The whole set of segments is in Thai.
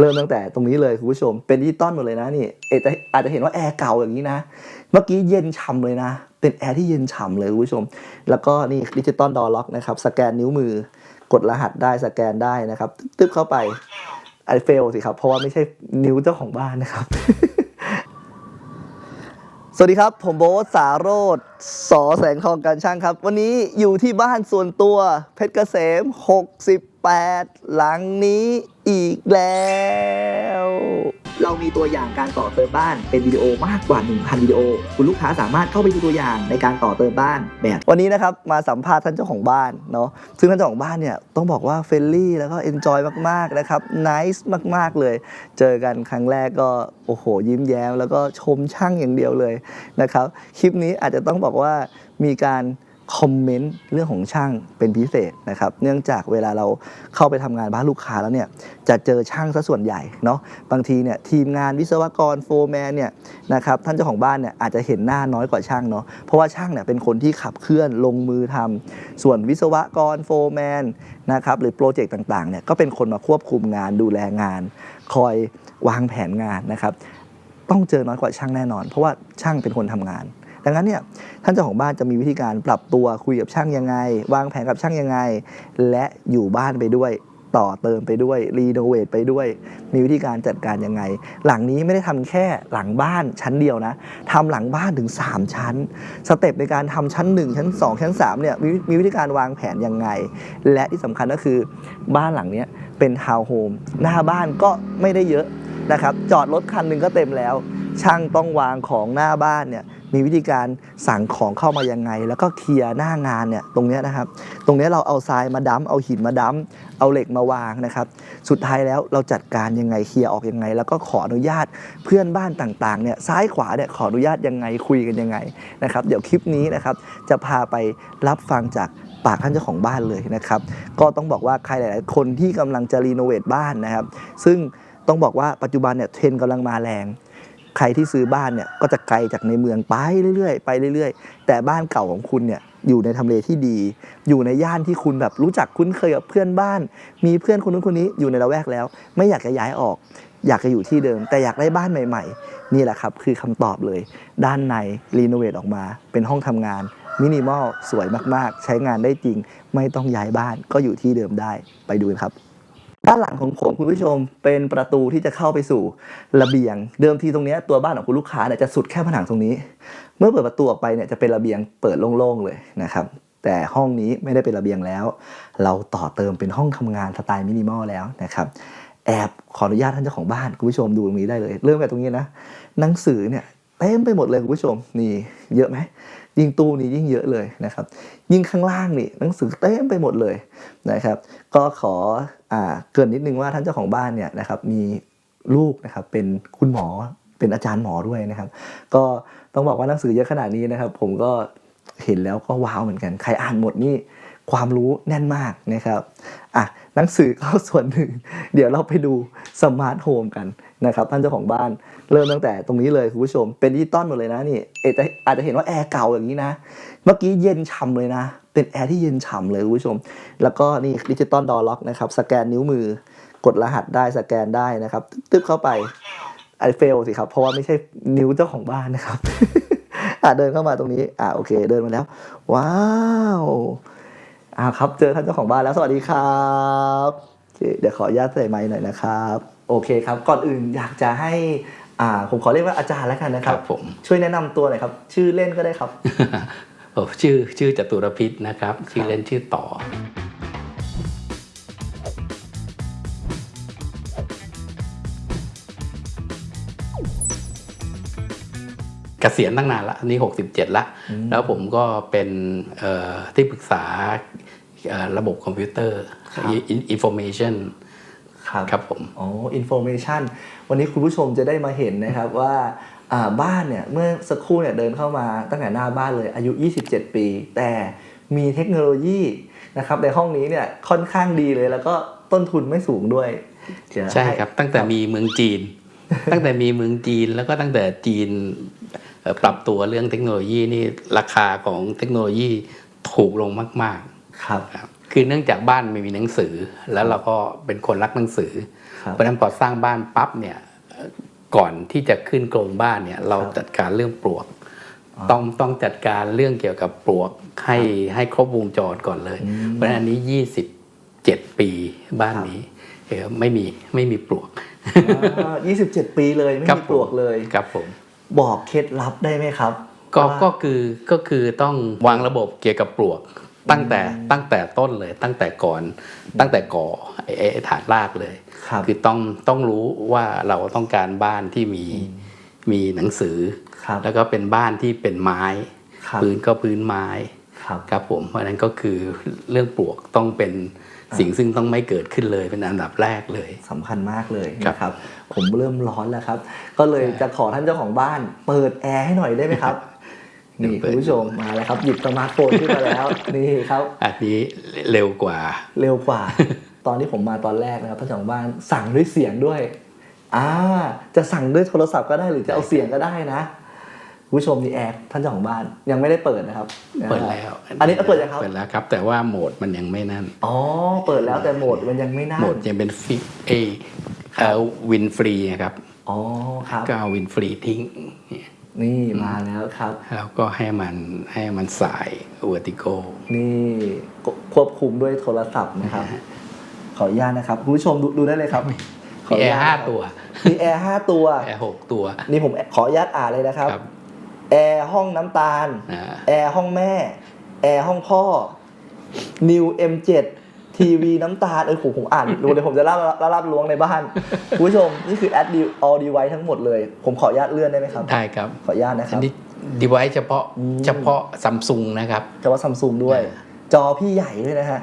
เริ่มตั้งแต่ตรงนี้เลยคุณผู้ชม เป็นดิจิตอลหมดเลยนะนี่เอะอาจจะเห็นว่าแอร์เก่าอย่างนี้นะ เมื่อกี้เย็นฉ่ำเลยนะ เป็นแอร์ที่เย็นฉ่ำเลยคุณผู้ชม แล้วก็นี่ดิจิตอลดอล็อกนะครับ สแกนนิ้วมือกดรหัสได้สแกนได้นะครับ ตึ๊บเข้าไปไอเฟลสิครับ เพราะว่าไม่ใช่นิ้วเจ้าของบ้านนะครับ สวัสดีครับ ผมโบ๊ทสาโรธสอแสงทองการช่างครับ วันนี้อยู่ที่บ้านส่วนตัวเพชรเกษม 68 หลังนี้ อีกแล้ว เรามีตัวอย่างการต่อเติมบ้านเป็นวิดีโอมากกว่า 1,000 วิดีโอ คุณลูกค้าสามารถเข้าไปดูตัวอย่างในการต่อเติมบ้านแบบวันนี้นะครับมาสัมภาษณ์ท่านเจ้าของบ้านเนาะซึ่งท่านเจ้าของบ้านเนี่ยต้องบอกว่าเฟรนลี่แล้วก็เอนจอยมากๆนะครับน c e มากๆเลย เจอกันครั้งแรกก็โอ้โห ยิ้มแย้ม แล้วก็ชมช่างอย่างเดียวเลยนะครับคลิปนี้อาจจะต้องบอกว่ามีการ คอมเมนต์เรื่องของช่างเป็นพิเศษนะครับ เนื่องจากเวลาเราเข้าไปทำงานบ้านลูกค้าแล้วเนี่ยจะเจอช่างซะส่วนใหญ่เนาะบางทีเนี่ยทีมงานวิศวกรโฟร์แมนเนี่ยนะครับท่านเจ้าของบ้านเนี่ยอาจจะเห็นหน้าน้อยกว่าช่างเนาะเพราะว่าช่างเนี่ยเป็นคนที่ขับเคลื่อนลงมือทำส่วนวิศวกรโฟร์แมนนะครับหรือโปรเจกต์ต่างๆเนี่ยก็เป็นคนมาควบคุมงานดูแลงาน คอยวางแผนงานนะครับต้องเจอน้อยกว่าช่างแน่นอน เพราะว่าช่างเป็นคนทำงาน ดังนั้นเนี่ยท่านเจ้าของบ้านจะมีวิธีการปรับตัวคุยกับช่างยังไง วางแผนกับช่างยังไง และอยู่บ้านไปด้วยต่อเติมไปด้วยรีโนเวทไปด้วย มีวิธีการจัดการยังไง หลังนี้ไม่ได้ทำแค่หลังบ้านชั้นเดียวนะทำหลังบ้านถึง 3 ชั้น สเต็ปในการทำชั้น 1 ชั้น 2 ชั้น3เนี่ยมีมีวิธีการวางแผนยังไง และที่สำคัญก็คือบ้านหลังนี้เป็นทาวน์โฮมหน้าบ้านก็ไม่ได้เยอะนะครับ จอดรถคันหนึ่งก็เต็มแล้ว ช่างต้องวางของหน้าบ้านเนี่ยมีวิธีการสั่งของเข้ามายังไง แล้วก็เคลียร์หน้างานเนี่ยตรงนี้นะครับ ตรงนี้เราเอาทรายมาดั้มเอาหินมาดั้มเอาเหล็กมาวางนะครับ สุดท้ายแล้วเราจัดการยังไงเคลียร์ออกยังไง แล้วก็ขออนุญาตเพื่อนบ้านต่างๆเนี่ยซ้ายขวาเนี่ยขออนุญาตยังไงคุยกันยังไงนะครับ เดี๋ยวคลิปนี้นะครับจะพาไปรับฟังจากปากท่านเจ้าของบ้านเลยนะครับ ก็ต้องบอกว่าใครหลาย ๆ คนที่กำลังจะรีโนเวทบ้านนะครับ ซึ่งต้องบอกว่าปัจจุบันเนี่ยเทรนกำลังมาแรง ใครที่ซื้อบ้านเนี่ยก็จะไกลจากในเมืองไปเรื่อยๆไปเรื่อยๆ แต่บ้านเก่าของคุณเนี่ยอยู่ในทำเลที่ดี อยู่ในย่านที่คุณแบบรู้จักคุ้นเคยกับเพื่อนบ้าน มีเพื่อนคนนู้นคนนี้อยู่ในละแวกแล้ว ไม่อยากจะย้ายออก อยากจะอยู่ที่เดิม แต่อยากได้บ้านใหม่ ๆ นี่แหละครับคือคำตอบเลย ด้านในรีโนเวทออกมา เป็นห้องทำงานมินิมอลสวยมากๆ ใช้งานได้จริง ไม่ต้องย้ายบ้านก็อยู่ที่เดิมได้ไปดูกันครับ ด้านหลังของผมคุณผู้ชมเป็นประตูที่จะเข้าไปสู่ระเบียง เดิมทีตรงนี้ตัวบ้านของคุณลูกค้าเนี่ยจะสุดแค่ผนังตรงนี้ เมื่อเปิดประตูออกไปเนี่ยจะเป็นระเบียงเปิดโล่งๆเลยนะครับ แต่ห้องนี้ไม่ได้เป็นระเบียงแล้ว เราต่อเติมเป็นห้องทำงานสไตล์มินิมอลแล้วนะครับแอบขออนุญาตท่านเจ้าของบ้านคุณผู้ชมดูตรงนี้ได้เลย เริ่มจากตรงนี้นะหนังสือเนี่ยเต็มไปหมดเลยคุณผู้ชมนี่เยอะไหมยิ่งตู้นี้ยิ่งเยอะเลยนะครับ ยิ่งข้างล่างนี่หนังสือเต็มไปหมดเลยนะครับ ก็ขอ เกินนิดนึงว่าท่านเจ้าของบ้านเนี่ยนะครับมีลูกนะครับเป็นคุณหมอเป็นอาจารย์หมอด้วยนะครับ ก็ต้องบอกว่าหนังสือเยอะขนาดนี้นะครับ ผมก็เห็นแล้วก็ว้าวเหมือนกัน ใครอ่านหมดนี่ ความรู้แน่นมากนะครับอะหนังสือก็ส่วนหนึ่ง เดี๋ยวเราไปดูสมาร์ทโฮมกันนะครับท่านเจ้าของบ้านเริ่มตั้งแต่ตรงนี้เลยคุณผู้ชม เป็นดิจิตอลหมดเลยนะนี่อาจจะเห็นว่าแอร์เก่าอย่างนี้นะ เมื่อกี้เย็นฉ่ำเลยนะ เป็นแอร์ที่เย็นฉ่ำเลยคุณผู้ชม แล้วก็นี่ดิจิตอลดอล็อกนะครับสแกนนิ้วมือกดรหัสได้สแกนได้นะครับตึ๊บเข้าไปไอเฟลสิครับเพราะว่าไม่ใช่นิ้วเจ้าของบ้านนะครับอะเดินเข้ามาตรงนี้อะโอเค เดินมาแล้ว ว้าว อ่าครับ เจอท่านเจ้าของบ้านแล้วสวัสดีครับโอเคเดี๋ยวขออนุญาตใส่ไมค์หน่อยนะครับ โอเคครับ ก่อนอื่นอยากจะให้อ่าผมขอเรียกว่าอาจารย์แล้วกันนะคครัรับบผมช่วยแนะนำตัวหน่อยครับ ชื่อเล่นก็ได้ครับโอ้ชื่อชื่อจตุรพิษนะครับ ชื่อเล่นชื่อต่อเกษียณตั้งนานละอันนี้ 67 ละ แล้วผมก็เป็นเอ่อที่ปรึกษาเอ่อ ระบบคอมพิวเตอร์ครับอินโฟเมชันครับครับผมอ๋ออินโฟเมชันวันนี้คุณผู้ชมจะได้มาเห็นนะครับว่าอ่าบ้านเนี่ยเมื่อสักครู่เนี่ยเดินเข้ามาตั้งแต่หน้าบ้านเลยอายุ 27 ปี แต่มีเทคโนโลยีนะครับในห้องนี้เนี่ยค่อนข้างดีเลย แล้วก็ต้นทุนไม่สูงด้วยเดี๋ยวใช่ครับตั้งแต่มีเมืองจีน ตั้งแต่มีเมืองจีนแล้วก็ตั้งแต่จีนเอ่อปรับตัวเรื่องเทคโนโลยีนี่ราคาของเทคโนโลยีถูกลงมากครับๆ ครับ คือเนื่องจากบ้านไม่มีหนังสือ แล้วเราก็เป็นคนรักหนังสือครับเพราะฉะนั้นพอสร้างบ้านปั๊บเนี่ยเอ่อก่อนที่จะขึ้นโครงบ้านเนี่ยเราครับจัดการเรื่องปลวกอ๋อต้องต้องจัดการเรื่องเกี่ยวกับปลวกให้ให้ครบวงจรก่อนเลยอืมเพราะฉะนั้นอันนี้27ปีบ้านครับนี้เออไม่มีไม่มีปลวกอ่า27ปีเลยไม่ครับมีปลวกเลยครับผมบอกเคล็ดลับได้ไหมครับ ก็ว่าก็คือก็คือต้องวางระบบเกี่ยวกับปลวก ตั้งแต่ตั้งแต่ต้นเลย ตั้งแต่ก่อนตั้งแต่ก่อไอ้ไอ้ไอ้ฐานรากเลยครับคือต้องต้องรู้ว่าเราต้องการบ้านที่มีมีหนังสือครับแล้วก็เป็นบ้านที่เป็นไม้ครับพื้นก็พื้นไม้ครับครับผมเพราะฉะนั้นก็คือเรื่องปลวกต้องเป็นสิ่งซึ่งต้องไม่เกิดขึ้นเลยเป็นอันดับแรกเลยสำคัญมากเลยครับนะครับ ผมเริ่มร้อนแล้วครับ ก็เลยจะขอท่านเจ้าของบ้าน เปิดแอร์ให้หน่อยได้ไหมครับ นี่เปิคุดณผู้ชมมาแล้วครับ หยิบสมาร์ทโฟนขึ้นมาแล้ว นี่ครับ อันนี้เร็วกว่า เร็วกว่า ตอนที่ผมมาตอนแรกนะครับท่านเจ้าของบ้านสั่งด้วยเสียงด้วยอ่าจะสั่งด้วยโทรศัพท์ก็ได้หรือจะเอาเสียงก็ได้นะคุณผู้ชมนี่แอร์ท่านเจ้าของบ้านยังไม่ได้เปิดนะครับ เปิดแล้ว อันนี้เปิดยังครับเปิดแล้วครับ แต่ว่าโหมดมันยังไม่นั่นอ๋อเปิดแล้วแต่โหมดมันยังไม่น่าโหมดยังเป็นฟิกเอเอ่อวินฟรีนะครับอ๋อครับก็เอาวินฟรีทิ้งเนี่ยนี่มาแล้วครับ แล้วก็ให้มันให้มันสายเวอร์ติโก นี่ควบคุมด้วยโทรศัพท์นะครับ ขออนุญาตนะครับคุณผู้ชมดูดูได้เลยครับขมีอแอนุญร์ตห้านะครับตัวมีแอร์ห้าตัวแอร์หกตัว นี่ผมขออนุญาตอ่านเลยนะครับครับแอร์ห้องน้ำตาลอ่าแอร์ห้องแม่ แอร์ห้องพ่อ New M7 ทีวีน้ำตาลเออผมผมอ่านดูเลยผมจะรับรับรับล้วงในบ้านคุณผู้ชมนี่คือ add all device ทั้งหมดเลย ผมขออนุญาตเลื่อนได้ไหมครับ ได้ครับ ขออนุญาตนะคอัรันบนี้ดีไวซ์เฉพาะอืมเฉพาะซัมซุงนะครับแต่ว่าซัมซุงด้วยอ่าจอพี่ใหญ่ด้วยนะฮะ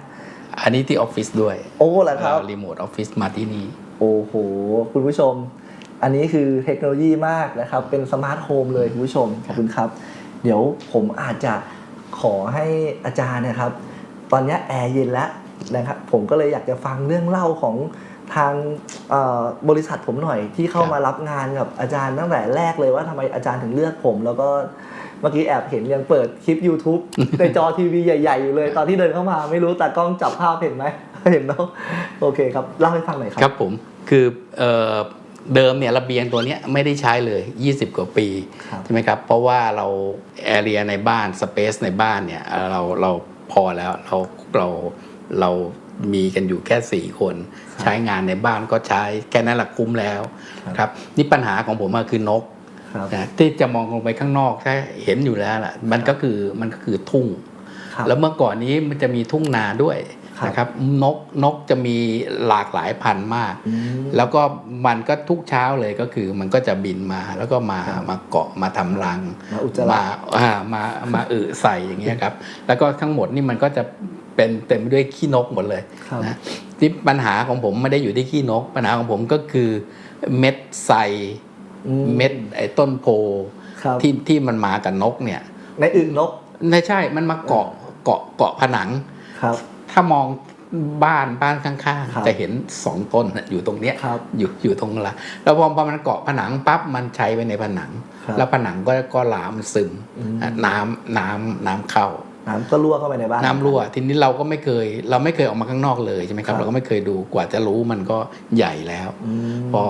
อันนี้ที่ออฟฟิศด้วย โอ้เหรอครับรีโมทออฟฟิศมาที่นี่ โอ้โห คุณผู้ชม อันนี้คือเทคโนโลยีมากนะครับ เป็นสมาร์ทโฮมเลยคุณผู้ชม ขอบคุณครับ เดี๋ยวผมอาจจะขอให้อาจารย์นะครับ ตอนนี้แอร์เย็นแล้ว นะครับผมก็เลยอยากจะฟังเรื่องเล่าของทางเอ่อบริษัทผมหน่อยที่เข้าครับมารับงานกับอาจารย์ตั้งแต่แรกเลยว่าทำไมอาจารย์ถึงเลือกผม แล้วก็เมื่อกี้แอบเห็นยังเปิดคลิป YouTube ในจอทีวีใหญ่ๆอยู่เลย ตอนที่เดินเข้ามาไม่รู้แต่กล้องจับภาพเห็นไหมเห็นเนาะโอเคครับเล่าให้ฟังหน่อยครับครับผมคือเอ่อเดิมเนี่ยระเบียงตัวเนี้ยไม่ได้ใช้เลย 20 กว่าปีครับใช่ไหมครับเพราะว่าเราแอเรียในบ้านสเปซในบ้านเนี่ยเอ่อเราเราพอแล้วเราเรา เรามีกันอยู่แค่ 4 คน ใช้งานในบ้านก็ใช้แค่นั้นแหละคุ้มแล้วครับนี่ปัญหาของผมอะคือนกครับนะที่จะมองลงไปข้างนอกถ้าเห็นอยู่แล้วล่ะมันก็คือมันก็คือทุ่งครับแล้วเมื่อก่อนนี้มันจะมีทุ่งนาด้วยครับนะครับนกนกจะมีหลากหลายพันธุ์มากอืมแล้วก็มันก็ทุกเช้าเลยก็คือมันก็จะบินมาแล้วก็มาครับมาเกาะมาทำรังมาอุจจาระมาอ่ามามาอึใส่อย่างเงี้ยครับ แล้วก็ทั้งหมดนี่มันก็จะ เป็นเต็มไปด้วยขี้นกหมดเลยครับนะที่ปัญหาของผมไม่ได้อยู่ที่ขี้นก ปัญหาของผมก็คือเม็ดใสอืเม็ดไอ้ต้นโพครับที่ที่มันมากับนกเนี่ย ในอึ่งนกไม่ใช่มันมาเกาะเกาะเกาะผนังครับ ถ้ามองบ้านบ้านข้างครับๆจะเห็นสองต้นน่ะอยู่ตรงเนี้ยครับอยู่อยู่ตรงละแล้วพอพอมันเกาะผนังปั๊บมันใช้ไปในผนังครับแล้วผนังก็ก็ลามซึมอืมอะน้ำน้ำน้ำเข้า น้ำก็รั่วเข้าไปในบ้านน้ำรั่ว ทีนี้เราก็ไม่เคย เราไม่เคยออกมาข้างนอกเลยใช่ไหมครัครับบเราก็ไม่เคยดูกว่าจะรู้มันก็ใหญ่แล้วอืมพอ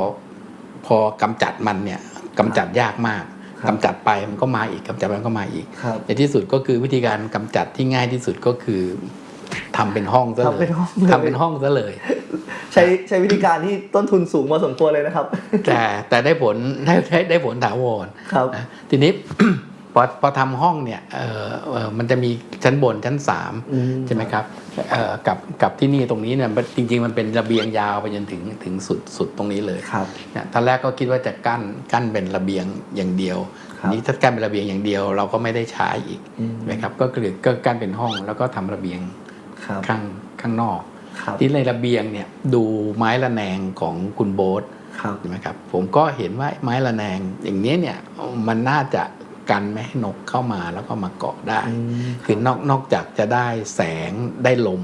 พอกำจัดมันเนี่ยกำจัดยากมากครับกำจัดไปมันก็มาอีกกำจัดไปมันก็มาอีกครับในที่สุดก็คือวิธีการกำจัดที่ง่ายที่สุดก็คือทำเป็นห้องซะทำเลเป็ยนห้องเลยทำเป็นห้องซะเลย ใช้ใช้วิธีการที่ต้นทุนสูงพอสมควรเลยนะครับ แต่แต่ได้ผลได้ได้ได้ผลถาวรครับนะทีนี้ พอพอทำห้องเนี่ยเอ่อเอ่อมันจะมีชั้นบนชั้นสามอืมใช่ไหมครับเอ่อกับกับที่นี่ตรงนี้เนี่ยมันจริง ๆ มันเป็นระเบียงยาวไปจนถึงถึงสุดสุดตรงนี้เลยครับเนี่ยตอนแรกก็คิดว่าจะกั้นกั้นเป็นระเบียงอย่างเดียวครับนี้ถ้ากั้นเป็นระเบียงอย่างเดียว เราก็ไม่ได้ใช้อีกอืมนะครับก็คือก็กั้นเป็นห้องแล้วก็ทำระเบียงครับข้างข้างนอกครับที่ในระเบียงเนี่ยดูไม้ระแนงของคุณโบ๊ทครับใช่ไหมครับผมก็เห็นว่าไม้ระแนงอย่างนี้เนี่ยมันน่าจะ กันไม่ให้นกเข้ามาแล้วก็มาเกาะได้อืมคือนอกนอกจากจะได้แสงได้ลม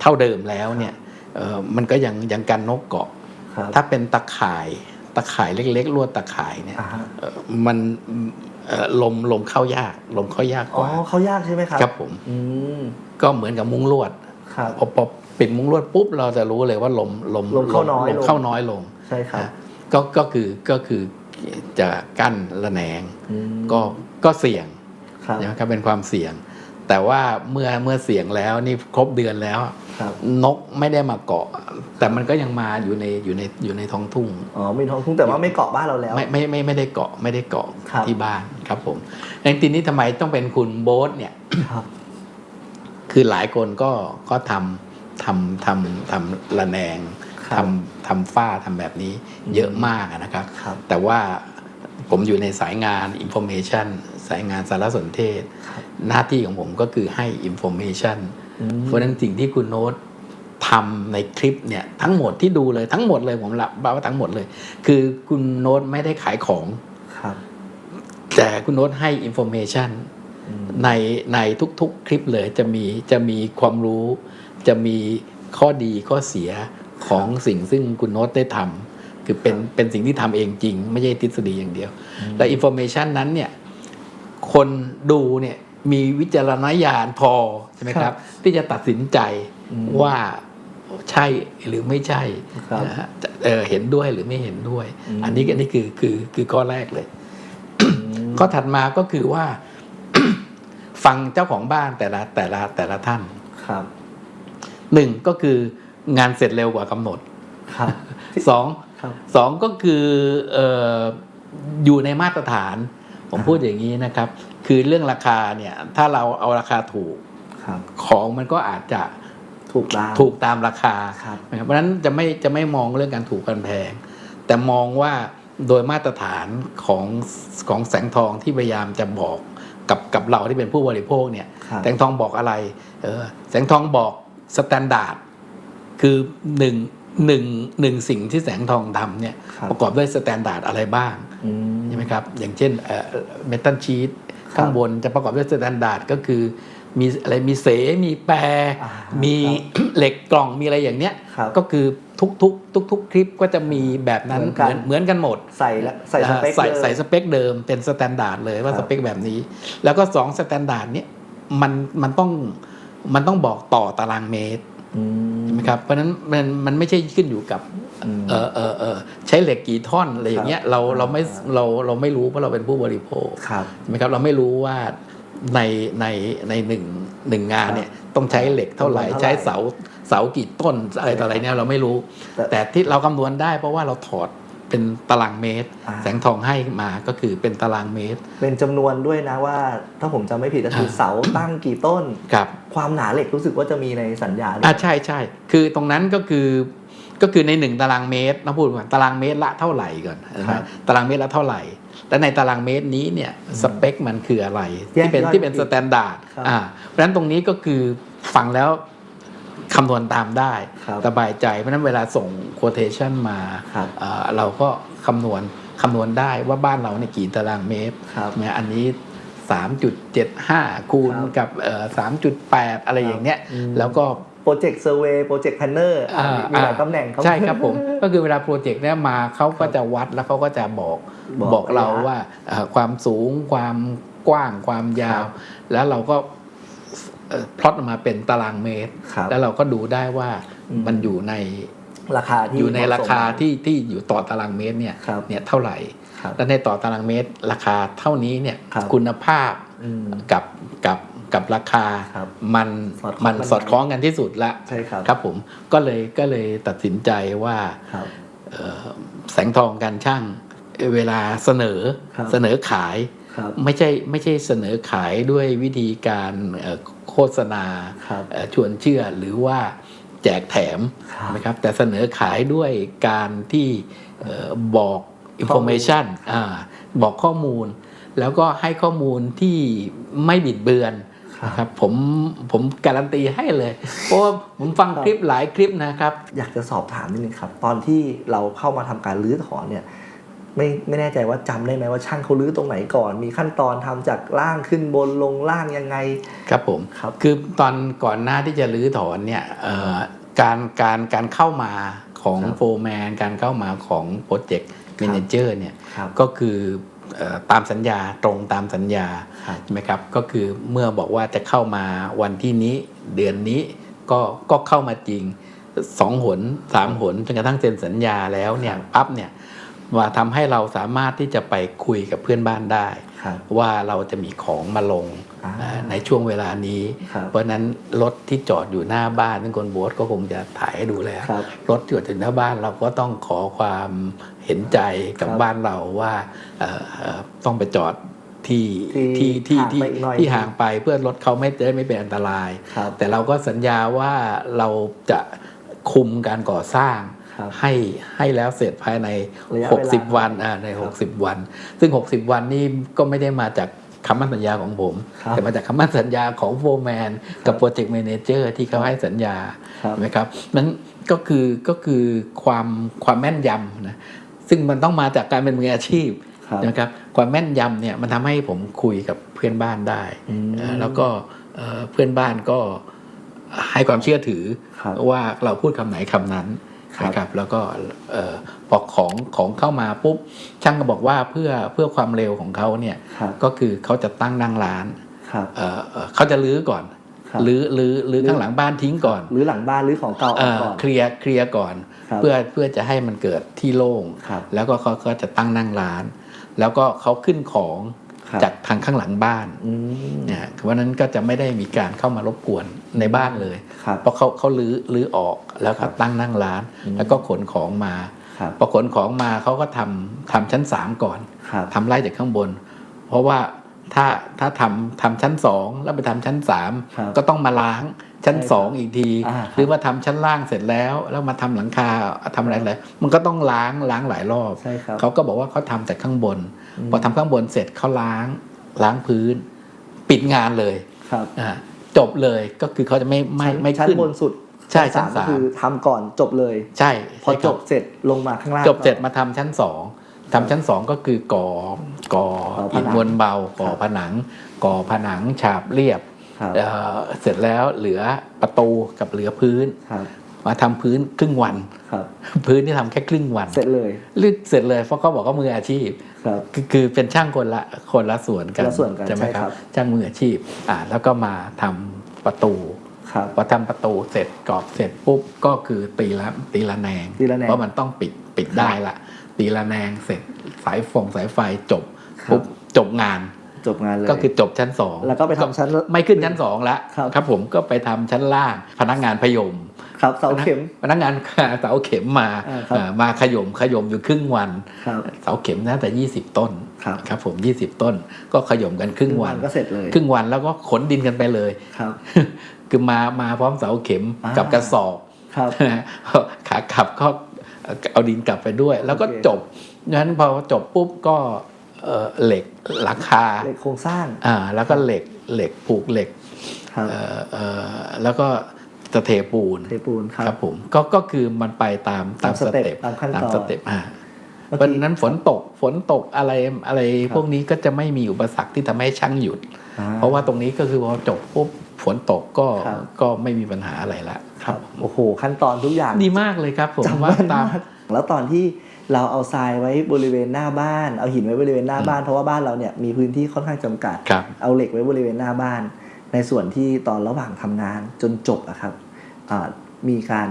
เท่าเดิมแล้วเนี่ยเอ่อมันก็ยังยังกันนกเกาะครับถ้าเป็นตะข่ายตะข่ายเล็กๆลวดตะข่ายเนี่ยอ่าฮะเอ่อมันเอ่อลมลมเข้ายาก ลมเข้ายากกอ๋อว่าเขายากใช่ไหมครับครับผมอืมก็เหมือนกับมุ้งลวดครับพอพอปิดมุ้งลวดปุ๊บเราจะรู้เลยว่าลมลมลมเข้าน้อยลมลงเข้าน้อยลงใช่ครับนะก็ก็คือก็คือ จะกั้นระแนงอืมก็ก็เสี่ยงครับนะครับเป็นความเสี่ยง แต่ว่าเมื่อเมื่อเสี่ยงแล้วนี่ครบเดือนแล้วครับนกไม่ได้มาเกาะ แต่มันก็ยังมาอยู่ในอยู่ในอยู่ในท้องทุ่งอ๋อมีท้องทุ่งแต่ว่าไม่เกาะบ้านเราแล้ว ไม่ไม่ไม่ไม่ได้เกาะไม่ได้เกาะครับที่บ้านครับผมในทีนี้ทำไมต้องเป็นคุณโบ๊ทเนี่ยครับคือหลายคนก็ก็ทำทำทำทำระแนงครับ ทำทำฝ้าทำแบบนี้เยอะมากอะนะครับครับ แต่ว่าผมอยู่ในสายงาน Information สายงานสารสนเทศครับหน้าที่ของผมก็คือให้ Information อืมเพราะฉะนั้นสิ่งที่คุณโน้ตทำในคลิปเนี่ยทั้งหมดที่ดูเลยทั้งหมดเลยผมรับว่าทั้งหมดเลย คือคุณโน้ตไม่ได้ขายของครับแต่คุณโน้ตให้ Information อืมในในทุกๆคลิปเลยจะมีจะมีความรู้ จะมีข้อดีข้อเสีย ของสิ่งซึ่งคุณโน้ตได้ทำคือเป็นเป็นสิ่งที่ทำเองจริง ไม่ใช่ทฤษฎีอย่างเดียว และอินโฟเมชันนั้นเนี่ยคนดูเนี่ยมีวิจารณญาณพอใช่ไหมครับ ที่จะตัดสินใจอืมว่าใช่หรือไม่ใช่ครับนะฮะจะเอ่อเห็นด้วยหรือไม่เห็นด้วยอืมอันนี้อันนี้คือคือคือข้อแรกเลยอืมข้อถัดมาก็คือว่า ฟังเจ้าของบ้านแต่ละแต่ละแต่ละท่านครับหนึ่งก็คือ งานเสร็จเร็วกว่ากำหนดครับ สองครับ สองก็คือเอ่ออยู่ในมาตรฐาน ผมอ่าพูดอย่างนี้นะครับ คือเรื่องราคาเนี่ย ถ้าเราเอาราคาถูกครับ ของมันก็อาจจะถูกตามถูกตามราคาครับนะครับเพราะฉะนั้นจะไม่จะไม่มองเรื่องการถูกกันแพง แต่มองว่าโดยมาตรฐานของของแสงทองที่พยายามจะบอกกับกับเราที่เป็นผู้บริโภคเนี่ย ครับ แสงทองบอกอะไรเออแสงทองบอกสแตนดาร์ด คือหนึ่งหนึ่งหนึ่งสิ่งที่แสงทองทำเนี่ยครับประกอบด้วยสแตนดาร์ดอะไรบ้างอืมใช่ไหมครับ อย่างเช่นเอ่อเมทัลชีตครับข้างบนจะประกอบด้วยสแตนดาร์ดก็คือ มีอะไรมีเสมีแปร อ่ามีครับเหล็กกล่องมีอะไรอย่างเนี้ยครับก็คือทุกทุกทุกทุกๆคลิปก็จะมีแบบนั้นเหมือนกัน เหมือนกันหมด ใส่ละใส่สเปคใส่เดิมใส่สเปคเดิมเป็นสแตนดาร์ดเลยว่าครัสบเปคแบบนี้ แล้วก็สองสแตนดาร์ดเนี้ยมันมันต้องมันต้องบอกต่อตารางเมตรอืม ใช่ไหมครับเพราะฉะนั้นมันมันไม่ใช่ขึ้นอยู่กับอืมเออเออเออใช้เหล็กกี่ท่อนอะไรอย่างเงี้ยเราเราไม่อ่าเราเราไม่รู้เพราะเราเป็นผู้บริโภคครับใช่ไหมครับเราไม่รู้ว่าในในในหนึ่งหนึ่งงานเนี่ยต้องใช้เหล็กเท่าไหร่จำนวนเท่าไหร่ใช้เสาเสากี่ต้นอะไรต่ออะไรเนี่ยเราไม่รู้ แต่แต่ที่เราคำนวณได้เพราะว่าเราถอด เป็นตารางเมตร อ่า แสงทองให้มาก็คือเป็นตารางเมตรเป็นจำนวนด้วยนะว่า ถ้าผมจำไม่ผิดก็คืออ่าเสาตั้งกี่ต้น ครับความหนาเหล็กรู้สึกว่าจะมีในสัญญาด้วย อ่าใช่ใช่คือตรงนั้นก็คือก็คือในหนึ่งตารางเมตรนะพูดก่อนตารางเมตรละเท่าไหร่ก่อนนะตารางเมตรละเท่าไหร่และในตารางเมตรนี้เนี่ยสเปคมันคืออะไรแยกที่เป็นย่อยที่เป็นอีกสแตนดาร์ดครับ อ่าเพราะฉะนั้นตรงนี้ก็คือฟังแล้ว คำนวณตามได้ครับสบายใจ เพราะฉะนั้นเวลาส่ง quotation มาครับเอ่อเราก็คำนวณคำนวณได้ว่าบ้านเราเนี่ยกี่ตารางเมตรครับเนี่ยอันนี้ 3.75 คูณครับกับเอ่อ3.8 อะไรอย่างเนี้ยอืมแล้วก็โปรเจกต์เซอร์เวยโปรเจกต์แพนเนอร์อ่ามีหลายตำแหน่งเขาใช่ครับผม ก็คือเวลาโปรเจกต์เนี้ยมาเขาก็จะวัดแล้วเขาก็จะบอกบอกบอกเราระยะว่าเอ่อความสูงความกว้างความยาวครับแล้วเราก็ พลอตออกมาเป็นตารางเมตรครับแล้วเราก็ดูได้ว่าอืมมันอยู่ในราคาที่อยู่ในราคาเหมะสมที่ที่อยู่ต่อตารางเมตรเนี่ยครับเนี่ยเท่าไหร่ครับและในต่อตารางเมตรราคาเท่านี้เนี่ยครับคุณภาพอืมกับกับกับราคาครับมันสอดคล้องมันกันสอดคล้องกันที่สุดละใช่ครับครับผมก็เลยก็เลยตัดสินใจว่าครับเอ่อแสงทองการช่างเอ่อเวลาเสนอครับเสนอขายครับ ไม่ใช่ไม่ใช่เสนอขายด้วยวิธีการเอ่อโฆษณาครับเอ่อชวนเชื่อหรือว่าแจกแถมครับนะครับแต่เสนอขายด้วยการที่เอ่อบอก information อ่าบอกข้อมูล แล้วก็ให้ข้อมูลที่ไม่บิดเบือนครับนะครับผมผมการันตีให้เลยเพราะว่าผมฟังครับคลิปหลายคลิปนะครับ อยากจะสอบถามนิดนึงครับ ตอนที่เราเข้ามาทำการรื้อถอนเนี่ย ไม่ไม่แน่ใจว่าจำได้ไหมว่าช่างเขารื้อตรงไหนก่อน มีขั้นตอนทำจากล่างขึ้นบนลงล่างยังไง ครับผมครับคือตอนก่อนหน้าที่จะรื้อถอนเนี่ยเอ่อการการการเข้ามาของครับโฟร์แมนการเข้ามาของโปรเจกต์แมเนเจอร์เนี่ยครับก็คือเอ่อตามสัญญาตรงตามสัญญาครับใช่ไหมครับก็คือเมื่อบอกว่าจะเข้ามาวันที่นี้เดือนนี้ก็ก็เข้ามาจริงสองหนสามหนจนกระทั่งเซ็นสัญญาแล้วเนี่ยปั๊บเนี่ย ว่าทำให้เราสามารถที่จะไปคุยกับเพื่อนบ้านได้ครับว่าเราจะมีของมาลงอ่าเอ่อในช่วงเวลานี้ครับเพราะฉะนั้นรถที่จอดอยู่หน้าบ้านซึ่งคนโบสก็คงจะถ่ายให้ดูแล้วครับรถจอดอยู่หน้าบ้านเราก็ต้องขอความเห็นใจกับครับบ้านเราว่าเอ่อเอ่อต้องไปจอดที่ที่ที่ที่ห่างไปอีกหน่อยที่ห่างไปเพื่อรถเขาไม่ได้ไม่เป็นอันตรายครับแต่เราก็สัญญาว่าเราจะคุมการก่อสร้างครับ ให้ให้แล้วเสร็จภายในระยะเวลา60 วันอ่าในครับ60 วัน ซึ่ง 60 วันนี่ก็ไม่ได้มาจากคำมั่นสัญญาของผมครับแต่มาจากคำมั่นสัญญาของโฟร์แมนกับโปรเจกต์ a ม a เจอร์ที่เขาให้สัญญาครับใช่ไหมครับนั้นก็คือก็คือความความแม่นยำนะซึ่งมันต้องมาจากการเป็นมืออาชีพครับนะครับความแม่นยำเนี่ยมันทำให้ผมคุยกับเพื่อนบ้านได้อืมเอ่อแล้วก็เอ่อเพื่อนบ้านก็ให้ความเชื่อถือครับว่าเราพูดคำไหนคำนั้นครับ นะครับแล้วก็เอ่อพอของของเข้ามาปุ๊บช่างก็บอกว่าเพื่อเพื่อความเร็วของเขาเนี่ยครับก็คือเขาจะตั้งนั่งร้านครับเอ่อเอ่อเขาจะรื้อก่อนครับรื้อรื้อรื้อข้างหลังบ้านทิ้งก่อน หรือหลังบ้านหรือของเก่าอเอ่อกอก่อนเคลียร์เคลียร์ก่อนครับเพื่อเพื่อจะให้มันเกิดที่โล่งครับแล้วก็เขาก็จะตั้งนั่งร้าน แล้วก็เขาขึ้นของครับ จากทางข้างหลังบ้านอืมเนี่ยเพราะฉะนั้นก็จะไม่ได้มีการเข้ามารบกวนในบ้านเลยครับเพราะเขาเขาลื้อลื้อออกแล้วครัก็บตั้งนั่งร้านอืมแล้วก็ขนของมาครับพอขนของมาเขาก็ทำทำชั้นสามก่อนครับทำไล่จากข้างบน เพราะว่าถ้าถ้าทำทำชั้นสองแล้วไปทำชั้นสามครับก็ต้องมาล้างชั้นใช่ครับสองอีกทีอ่าครับหรือว่าทำชั้นล่างเสร็จแล้ว แล้วมาทำหลังคาทำอะไรอะไรมันก็ต้องล้างล้างหลายรอบใช่ครับเขาก็บอกว่าเขาทำแต่ข้างบนอืม พอทำข้างบนเสร็จเขาล้างล้างพื้น ปิดงานเลยครับอ่าจบเลยก็คือเขาจะไม่ไม่ไม่ชั้นขึ้นบนสุดใช่ชั้นชั้นสามก็คือทำก่อนจบเลย ใช่ พอใช่คจรับเสร็จลงมาข้างล่างจบเสร็จมาทำชั้นสองทำชั้นสองก็คือก่อก่อก่อผนังอิฐมวลเบาก่อครับผนัง ก่อผนังฉาบเรียบครับเอ่อเสร็จแล้วเหลือประตูกับเหลือพื้นครับ มาทำพื้นครึ่งวันครับพื้นที่ทำแค่ครึ่งวันเสร็จเลยลึกเสร็จเลยเพราะเขาบอกว่ามืออาชีพครับคือคือเป็นช่างคนละคนละส่วนกันคนละส่วนกันใช่ไหมใช่คครัรับบช่างมืออาชีพอ่าแล้วก็มาทำประตูครับพอทำประตูเสร็จกรอบเสร็จปุ๊บก็คือตีละตีละแนงตีละแนงเพราะมันต้องปิดปิดได้ละตีละแนงเสร็จสายฟงสายไฟจบครับปุ๊บจบงาน จบงานเลยก็คือจบชั้นสองแล้วก็ไปทำชั้นไม่ขึ้นชั้นสองละครับครับผมก็ไปทำชั้นล่างพนักงานพยมครับเสาเข็มพนักงานเสาเข็มมาอ่าครับเอ่อมาขยมขยมอยู่ครึ่งวันครับเสาเข็มน่าจะยี่สิบต้นครับครับผมยี่สิบต้น ก็ขยมกันครึ่งวันก็เสร็จเลยครึ่งวันแล้วก็ขนดินกันไปเลยครับ คือมามาพร้อมเสาเข็มอ่ากักับกระสอบครับขากลับก็เอาดินกลับไปด้วย แล้วก็โอเคจบงั้นพอจบปุ๊บก็ เอ่อเหล็กหลังคาเหล็กโครงสร้างอ่าแล้วก็เหล็กเหล็กผูกเหล็กครับเอ่อเอ่อแล้วก็จะเทปูนเทปูนคครัรับบผมก็ก็คือมันไปตามตามตามสสเต็ปเต็ปตามขั้นตอนตามสเต็ปอ่าเมื่อเพราะกี้ฉะนั้นฝนตกฝนตกอะไรอะไรครับพวกนี้ก็จะไม่มีอุปสรรคที่ทำให้ช่างหยุดอ่เพราะว่าตรงนี้ก็คือพอจบปุ๊บฝนตกก็ครับก็ไม่มีปัญหาอะไรละครับโอ้โหขั้นตอนทุกอย่างดีมากเลยครับผมจำว่าแม่นตามมาก แล้วตอนที่เราเอาทรายไว้บริเวณหน้าบ้าน เอาหินไว้บริเวณหน้าบ้านเพราะว่าบ้านเราเนี่ยมีพื้นที่ค่อนข้างจำกัดครับเอาเหล็กไว้บริเวณหน้าบ้าน ในส่วนที่ตอนระหว่างทำงานจนจบอะครับอ่ามีการ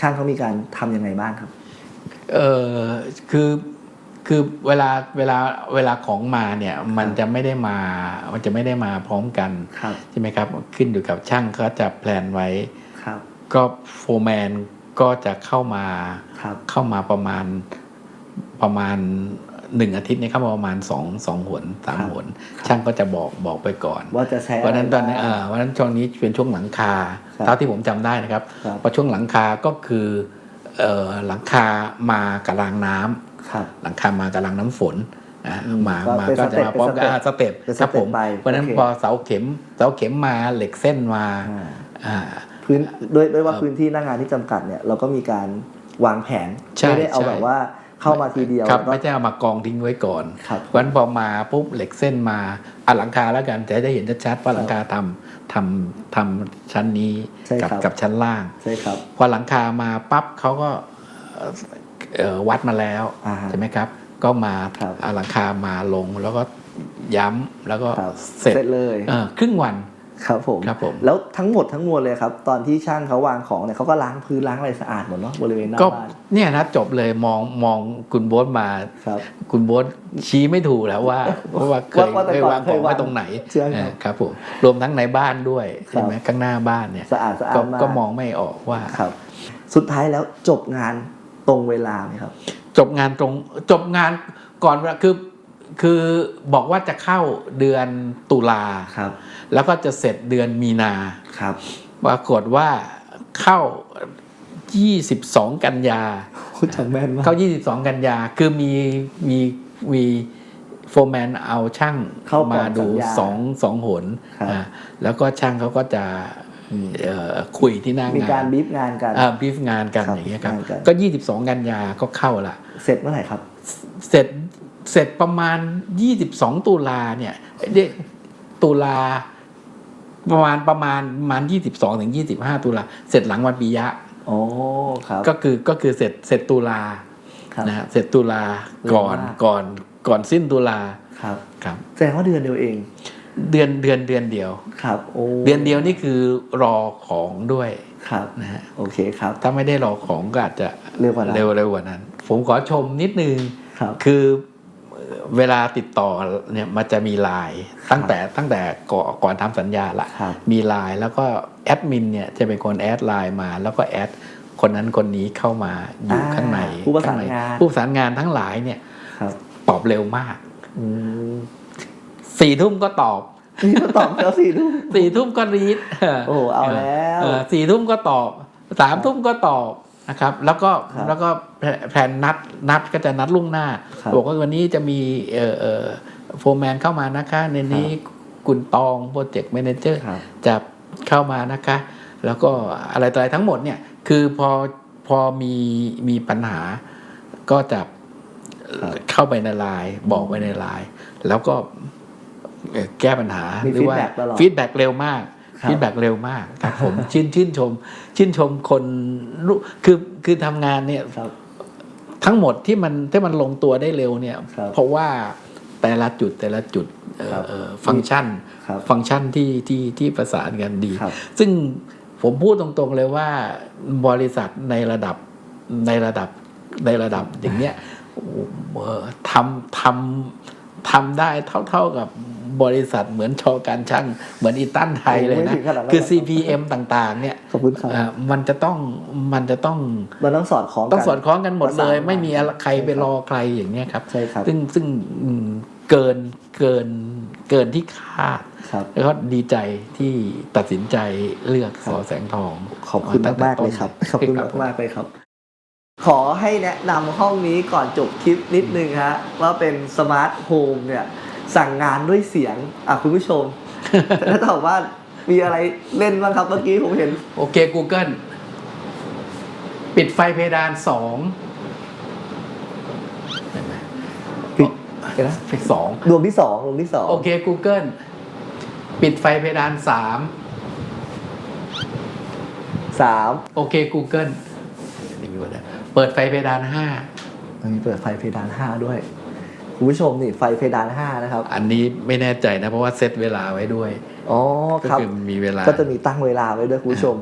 ช่างเขามีการทำยังไงบ้างครับเออคือคือเวลาเวลาเวลาของมาเนี่ยมันจะไม่ได้มา มันจะไม่ได้มาพร้อมกันครับใช่ไหมครับ ขึ้นอยู่กับช่างเขาจะแพลนไว้ครับก็โฟร์แมน ก็จะเข้ามาครับเข้ามาประมาณประมาณหนึ่งอาทิตย์เนี่ยเข้ามาประมาณสองสองหนสามครับหนช่างก็จะบอกบอกไปก่อน ว่าจะใช้วันนั้นตอนนั้นะไรเอบ้างอวันนั้นช่วงนี้เป็นช่วงหลังคาครับเท่าที่ผมจำได้นะครับครับเพราะช่วงหลังคาก็คือเอ่อหลังคามากับรางน้ำครับหลังคามากับรางน้ำฝนนะอืมมาก็มาเป็นก็สจะเต็ปมาพร้อมกันเป็นอ่าสเต็ปเป็นครับผมสเต็ปไปเพราะฉะนั้นโอเคพอเสาเข็มเสาเข็มมาเหล็กเส้นมาอ่าอ่า พื้นด้วยด้วยว่าครับพื้นที่หน้างานที่จำกัดเนี่ยเราก็มีการวางแผนใช่ไม่ได้เอาใช่แบบว่าเข้ามาทีเดียวครับแล้วก็ไม่ใช่เอามากองทิ้งไว้ก่อนครับเพราะฉะนั้นพอมาปุ๊บเหล็กเส้นมาอะหลังคาแล้วกันจะได้เห็นชัดๆว่าหลังคาทำทำทำชั้นนี้ใช่กัครับกับชั้นล่างใช่ครับพอหลังคามาปั๊บเขาก็เอ่อเอ่อวัดมาแล้วอ่าใช่ไหมครับ ก็มาครับเอาหลังคามาลงแล้วก็ย้ำแล้วก็ครับเสร็จเสร็จเลยเออครึ่งวัน ครับผมครับผมแล้วทั้งหมดทั้งมวลเลยครับ ตอนที่ช่างเขาวางของเนี่ยเขาก็ล้างพื้นล้างอะไรสะอาดหมดเนาะบริเวณหน้าก็บ้านเนี่ยนะจบเลยมองมองคุณโบ๊ทมาครับ คุณโบ๊ทชี้ไม่ถูกแล้วว่าว่าว่าเคยว่าแต่เคยก่อนวางเคขอยงวางไว้ตรงไหนใช่ครับเออครับผมรวมทั้งในบ้านด้วยครับ ใช่ไหมข้างหน้าบ้านเนี่ยสะอาดสะอาก็ดมากก็มองไม่ออกว่า ครับ สุดท้ายแล้วจบงานตรงเวลาไหมครับ จบงานตรงจบงานก่อนเวลาคือ คือบอกว่าจะเข้าเดือนตุลาครับ แล้วก็จะเสร็จเดือนมีนาครับปรากฏว่าเข้า 22 กันยาคุณจังแม่นมากเข้า 22 กันยาคือมีมีมีโฟร์แมนเอาช่างเข้าก่อนมาดูสัญญาสองสองหนครับอ่าแล้วก็ช่างเขาก็จะเอ่อคุยที่หน้างาน มีการบีฟงานกันอ่าบีฟงานกันครับอย่างเงี้ยครับงานกันก็ 22 กันยาก็เข้าละ เสร็จเมื่อไหร่ครับ เสร็จ เสร็จประมาณ 22 ตุลาเนี่ยเด็ตุลาประมาณประมาณประมาณ 22ถึง25 ตุลาเสร็จหลังวันปียะโอ้ครับก็คือก็คือเสร็จเสร็จตุลาครับนะฮะเสร็จตุลาก่อนเร็วมากก่อนก่อนสิ้นตุลาครับครับแสดงว่าเดือนเดียวเอง เดือนเดือนเดือนเดียวครับโอ้เดือนเดียวนี่คือรอของด้วยครับนะฮะโอเคครับ ถ้าไม่ได้รอของก็อาจจะเร็วกว่านั้นเร็วเร็วกว่านั้น ผมขอชมนิดนึงครับคือ เอ่อเวลาติดต่อเนี่ยมันจะมีไลน์ตั้งแต่ตั้งแต่ก่อนก่อนทำสัญญาละครับมีไลน์แล้วก็แอดมินเนี่ยจะเป็นคนแอดไลน์มาแล้วก็แอดคนนั้นคนนี้เข้ามาอยู่อ่าข้างในผู้ประสานข้ในงานผู้ประสานงานทั้งหลายเนี่ยครับตอบเร็วมากอืมสี่ทุ่มก็ตอบนี่ก็ตอบแล้วสี่ทุ่มสี่ทุ่มก็รีดโอ้โหเอาแล้วเออสี่ทุ่มก็ตอบสามทุ่มก็ตอบ นะครับแล้วก็ครับแล้วก็แผแผนนัดนัดก็จะนัดล่วงหน้าครับ บอกว่าวันนี้จะมีเอ่อเอ่อโฟร์แมนเข้ามานะคะ ในนี้กุณตองโปรเจกต์แมเนเจอร์ ครับ จะเข้ามานะคะ แล้วก็อะไรต่ออะไรทั้งหมดเนี่ย คือพอพอมีมีปัญหาก็จะเอ่อเข้าไปในไลน์บอกไว้ในไลน์แล้วก็เอ่อแก้ปัญหามีหรือว่า feedback ตลอด ฟีดแบ็กเร็วมากครับ ฟีดแบ็กเร็วมากครับผมชื่นชื่นชม ชื่นชมคนรู้คือคือทำงานเนี่ยครับทั้งหมดที่มันที่มันลงตัวได้เร็วเนี่ยครับเพราะว่าแต่ละจุดแต่ละจุดเอ่อครับเอ่อฟังก์ชันครับฟังก์ชันที่ที่ที่ประสานกันดีครับซึ่งผมพูดตรงๆเลยว่าบริษัทในระดับในระดับในระดับอย่างเนี้ยโอ้โหเอ่อทำทำทำได้เท่าๆกับ บริษัทเหมือนชอการช่างเหมือนอีตันไทยเลยโอ้นะไม่ถึงขนาดนั้นคือหรอก CPM ต่างๆ เนี่ยขอบคุณครับเอ่อมันจะต้องมันจะต้องมันต้องสอดคล้องกันต้องสอดคล้องกันหมดเลยประสานไม่มีอะไรใครใช่ครับไปรอใครอย่างเนี้ยครับใช่ครับซึ่งซึ่งอืมเกินเกินเกินที่คาดครับแล้วก็ดีใจที่ตัดสินใจเลือกครัสบอแสงทอง ขอบคุณตั้งแต่มากๆต้เลนยครับเลยขอบคุณครับมากๆเลยครับ ขอให้แนะนำห้องนี้ก่อนจบคลิปนิดนึงฮะว่าเป็นสมาร์ทโฮมเนี่ย สั่งงานด้วยเสียงอะคุณผู้ชมถ้าตอบว่ามีอะไรเล่นบ้างครับเมื่อกี้ผมเห็น โอเค Google ปิดไฟเพดานสองเห็นไหมปิดเดี๋ยวนะไฟสองดวงที่สองดวงที่สองโอเค Google ปิดไฟเพดานสามสามโอเค Google นี่มีหมดแล้วเปิดไฟเพดานห้ามันมีเปิดไฟเพดานห้าด้วย คุณผู้ชมนี่ไฟเพดานห้านะครับ อันนี้ไม่แน่ใจนะ เพราะว่าเซตเวลาไว้ด้วย อ๋อก็ครับคือมีเวลา ก็จะมีตั้งเวลาไว้ด้วยคุณผู้ชม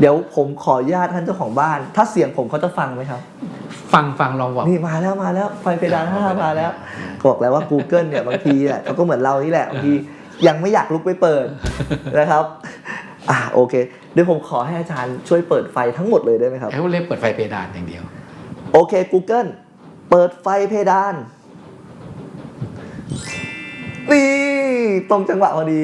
เดี๋ยวผมขออนุญาตท่านเจ้าของบ้าน ถ้าเสียงผมเขาจะฟังไหมครับ ฟังฟังลองบอกนี่มาแล้วมาแล้วไฟเพดานห้ามาแล้วบอกแล้วว่า Google เนี่ยบางทีเนี่ยเขาก็เหมือนเรานี่แหละบางทียังไม่อยากลุกไปเปิดนะครับอ่าโอเคเดี๋ยวผมขอให้อาจารย์ช่วยเปิดไฟทั้งหมดเลยได้ไหมครับให้เรียกเปิดไฟเพดานอย่างเดียว โอเค Google เปิดไฟเพดาน นี่ตรงจังหวะพอดี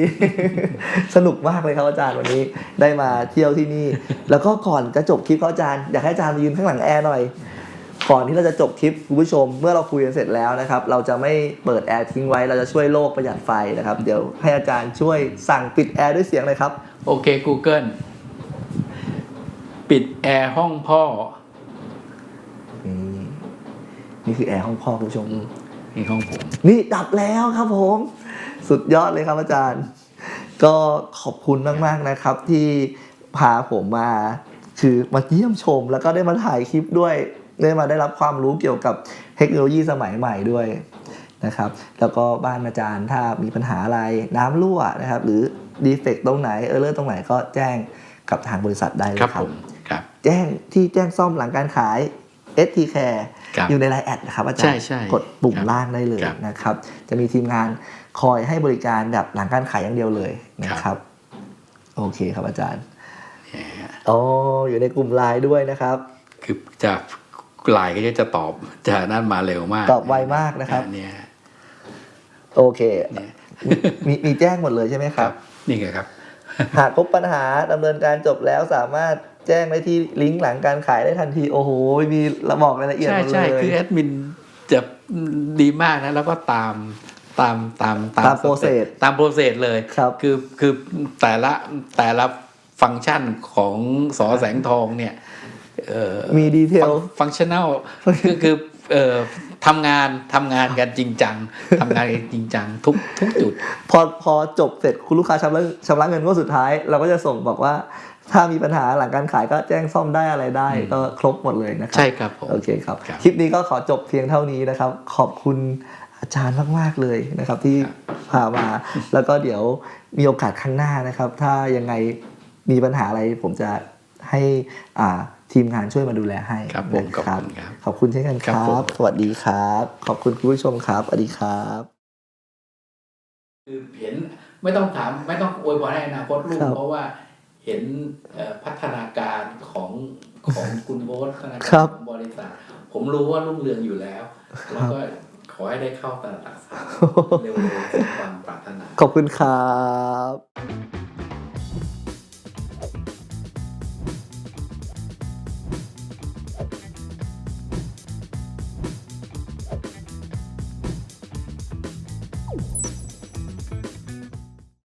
สนุกมากเลยครับอาจารย์วันนี้ ได้มาเที่ยวที่นี่ แล้วก็ก่อนจะจบคลิปครับอาจารย์อยากให้อาจารย์มายืนข้างหลังแอร์หน่อยก่อนที่เราจะจบคลิปคุณผู้ชมเมื่อเราคุยกันเสร็จแล้วนะครับ เราจะไม่เปิดแอร์ทิ้งไว้เราจะช่วยโลกประหยัดไฟนะครับ เดี๋ยวให้อาจารย์ช่วยสั่งปิดแอร์ด้วยเสียงเลยครับ โอเค Google ปิดแอร์ห้องพ่อ นี่นี่คือแอร์ห้องพ่อคุณผู้ชม นี่ห้องผม นี่ดับแล้วครับผม สุดยอดเลยครับอาจารย์ ก็ขอบคุณมากๆนะครับที่พาผมมาคือมาเยี่ยมชม แล้วก็ได้มาถ่ายคลิปด้วยได้มาได้รับความรู้เกี่ยวกับเทคโนโลยีสมัยใหม่ด้วยนะครับ แล้วก็บ้านอาจารย์ถ้ามีปัญหาอะไรน้ำรั่วนะครับ หรือดีเฟกตรงไหนเออร์เลอร์ตรงไหนก็แจ้งกับทางบริษัทได้เลยครับครัผบมครับแจ้งที่แจ้งซ่อมหลังการขาย ST Care ครับอยู่ในไลน์แอดนะครับอาจารใช่ย์ใช่กดปุ่มครับล่างได้เลยครับนะครับ จะมีทีมงานคอยให้บริการแบบหลังการขายอย่างเดียวเลยนะคครัรับบโอเคครับอาจารย์อ๋ออยู่ในกลุ่มไลน์ด้วยนะครับ คือจากไลน์ก็จะตอบจะนั่นมาเร็วมาก ตอบไวมากนะครับเนี่ยโอเคเนี่ยมีมีแจ้งหมดเลยใช่ไหมคครัรับบนี่ไงครับ หากพบปัญหาดำเนินการจบแล้วสามารถ แจ้งได้ที่ลิงก์หลังการขายได้ทันที โอ้โห มีระบอกรายละเอียดใช่หมดเลใช่ยคือแอดมินจะดีมากนะ แล้วก็ตามตามตามตามโปรเซสตามโปรเซสเลยครับคือคือแต่ละแต่ละฟังก์ชันของสอแสงทองเนี่ยเอ่อมีดีเทลฟังชั่นแนลคือคือเอ่อทำงานทำงานกันจริงจังทำงานกันจริงจังทุกทุกจุด พอพอจบเสร็จคุณลูกค้าชำระชำระเงินงวดสุดท้าย เราก็จะส่งบอกว่า ถ้ามีปัญหาหลังการขายก็แจ้งซ่อมได้อะไรได้อืมก็ครบหมดเลยนะครัใช่ครับผมโอเคครับครับ คลิปนี้ก็ขอจบเพียงเท่านี้นะครับ ขอบคุณอาจารย์มากๆเลยนะครับ ที่พามา แล้วก็เดี๋ยวมีโอกาสข้างหน้านะครับ ถ้ายังไงมีปัญหาอะไรผมจะให้อ่าทีมงานช่วยมาดูแลให้ครับผมนะขอบคุณครับขอบคุณเช่นกันคครัรับบผมสวัสดีครับ ขอบคุณคุณผู้ชมครับสวัสดีครับคือเห็นไม่ต้องถามไม่ต้องอวยพรให้อนาคตลูกครับเพราะว่า เห็นเอ่อพัฒนาการของของคุณโบ๊ทพัฒนาครัการบของบริษัท ผมรู้ว่ารุ่งเรืองอยู่แล้ว แล้วก็ขอให้ได้เข้าตลาดหลักทรัพย์เร็วๆสมความปรารถนา ขอบคุณครับ